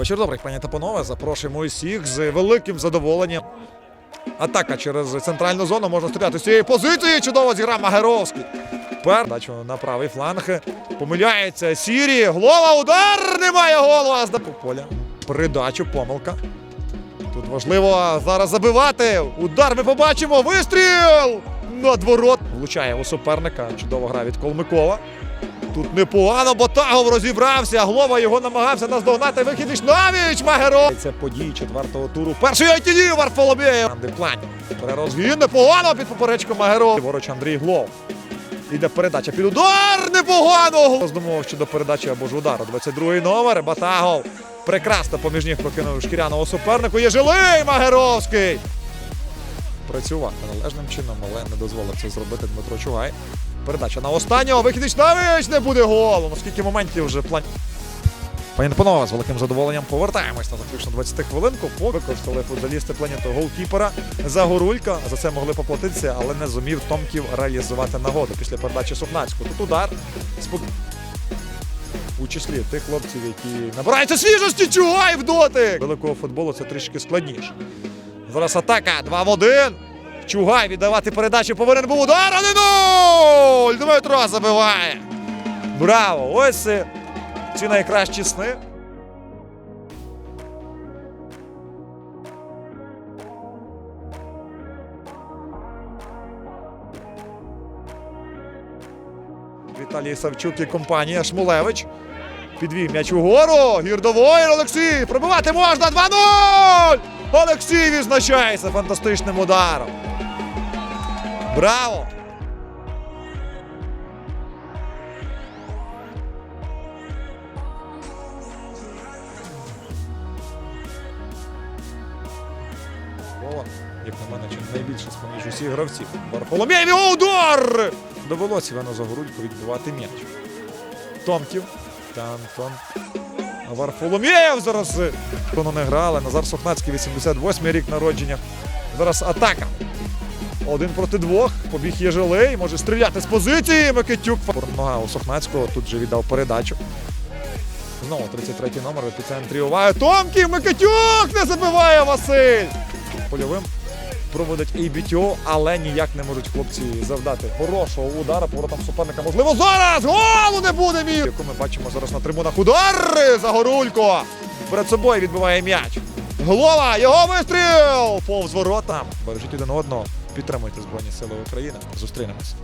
Вечір добрий, пані та панове. Запрошуємо усіх з великим задоволенням. Атака через центральну зону можна стріляти з цієї позиції. Чудово зіграв Магеровський. Передачу на правий фланг. Помиляється Сірі. Голова, удар! Немає голу. А зда- по поля. Передачу, помилка. Тут важливо зараз забивати. Удар ми побачимо. Вистріл! Над ворот. Влучає у суперника. Чудова гра від Колмикова. Тут непогано, Ботагов розібрався. Глова його намагався наздогнати. Вихід навіч Магеро. Це події четвертого туру. Перший айтілі Варфоломєєв. Анди плані. Перерозгін непогано під поперечку Магеро. Ліворуч Андрій Глов. Іде передача під удар. Непогано. Роздумував щодо передачі або ж удару. 22-й номер. Батагов. Прекрасно поміж ніг прокинув шкіряного супернику. Є жилий Магеровський. Працювати належним чином, але не дозволив це зробити Дмитро Чугай. Передача на останнього. Вихід навіч не буде голу. Ну скільки моментів вже план. Пані панове, з великим задоволенням повертаємось на заключну 20 хвилинку. Використали футболісти планету голкіпера Загорулька. За це могли поплатитися, але не зумів Томків реалізувати нагоду після передачі Сухнацького. Тут удар. Спок... У числі тих хлопців, які набираються свіжості, Чугай в дотик! Великого футболу це трішки складніше. Зараз атака 2 в 1. Чугай віддавати передачу повинен був удар, але нуль! Дмитро забиває. Браво! Ось ці найкращі сни. Віталій Савчук і компанія Шмулевич. Підвів м'яч угору. Гірдовоїн Олексій. Пробивати можна 2-0! Олексій відзначається фантастичним ударом. Браво! Як на мене, чим найбільше з-поміж усіх гравців. Варфоломєєв його удар! Довелося Івану Загорулько відбивати м'яч. Томків. Та Антон. Варфоломєєв зараз. е, Воно не грали. Назар Сухнацький, 88-й рік народження. Зараз атака. Один проти двох. Побіг Єжилей. Може стріляти з позиції. Микитюк. Нога у Сухнацького. Тут же віддав передачу. Знову 33-й номер в епіцентрі уваги. Томків Микитюк не забиває Василь. Польовим проводить ABTO, але ніяк не можуть хлопці завдати хорошого удара по воротам суперника. Можливо, зараз голу не буде мій! Яку ми бачимо зараз на трибунах. Удар Загорулько. Перед собою відбиває м'яч. Голова, його вистріл! Повз ворота. Бережіть один одного. Підтримуйте Збройні Сили України. Зустрінемось.